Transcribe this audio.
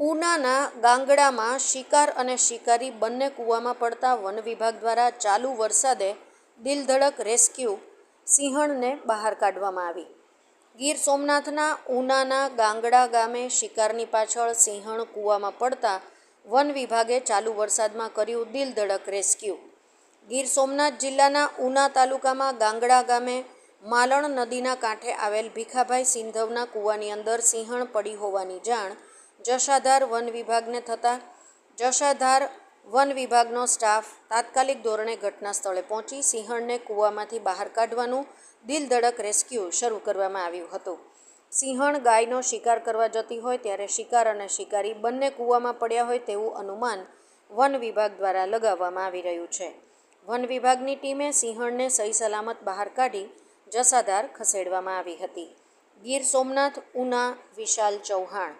ઉનાના ગાંગડામાં શિકાર અને શિકારી બંને કૂવામાં પડતા વન વિભાગ દ્વારા ચાલુ વરસાદે દિલધડક રેસ્ક્યુ સિંહણને બહાર કાઢવામાં આવી. ગીર સોમનાથના ઉનાના ગાંગડા ગામે શિકારની પાછળ સિંહણ કૂવામાં પડતા વન વિભાગે ચાલુ વરસાદમાં કર્યું દિલધડક રેસ્ક્યુ. ગીર સોમનાથ જિલ્લાના ઉના તાલુકામાં ગાંગડા ગામે માલણ નદીના કાંઠે આવેલ ભીખાભાઈ સિંધવના કૂવાની અંદર સિંહણ પડી હોવાની જાણ જશાધાર વન વિભાગને થતાં જશાધાર વન વિભાગનો સ્ટાફ તાત્કાલિક ધોરણે ઘટના સ્થળે પહોંચી સિંહણને કૂવામાંથી બહાર કાઢવાનું દિલધડક રેસ્ક્યુ શરૂ કરવામાં આવ્યું હતું. સિંહણ ગાયનો શિકાર કરવા જતી હોય ત્યારે શિકાર અને શિકારી બંને કૂવામાં પડ્યા હોય તેવું અનુમાન વન વિભાગ દ્વારા લગાવવામાં આવી રહ્યું છે. વન વિભાગની ટીમે સિંહણને સહી સલામત બહાર કાઢી જસાધાર ખસેડવામાં આવી હતી. ગીર સોમનાથ ઉના વિશાલ ચૌહાણ